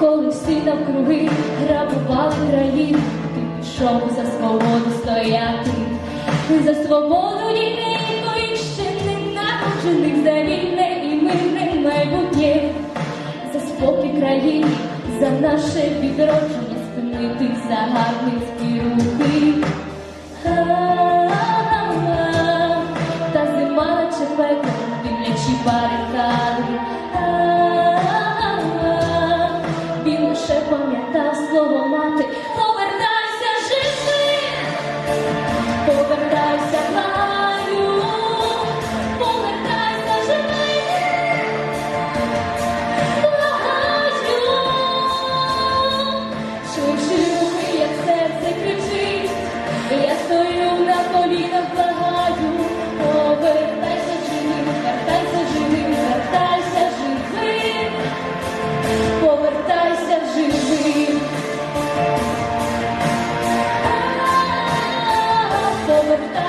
всі навкруги грабували країну, ти пішов за свободу стояти, за свободу дітей твоїх ще не народжених, за вільне і мирне майбутнє, за спокій країни, за наше відродження, спинити загарбницькі. А-а-а, Та зима наче пекло, димлячі барикади. Lord.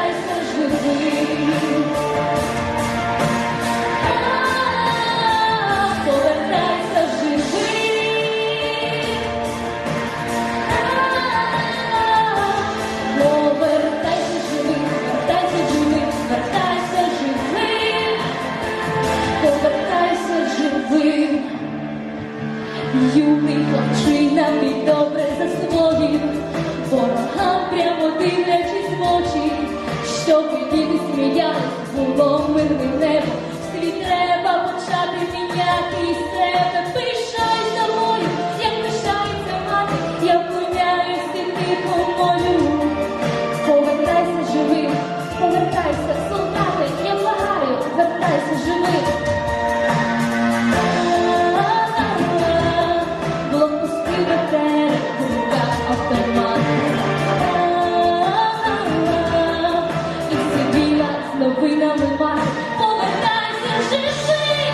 Повертайся, жиши,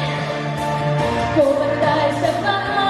повертайся в нас.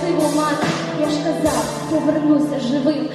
сиву мати, я ж казав, повернуся живим.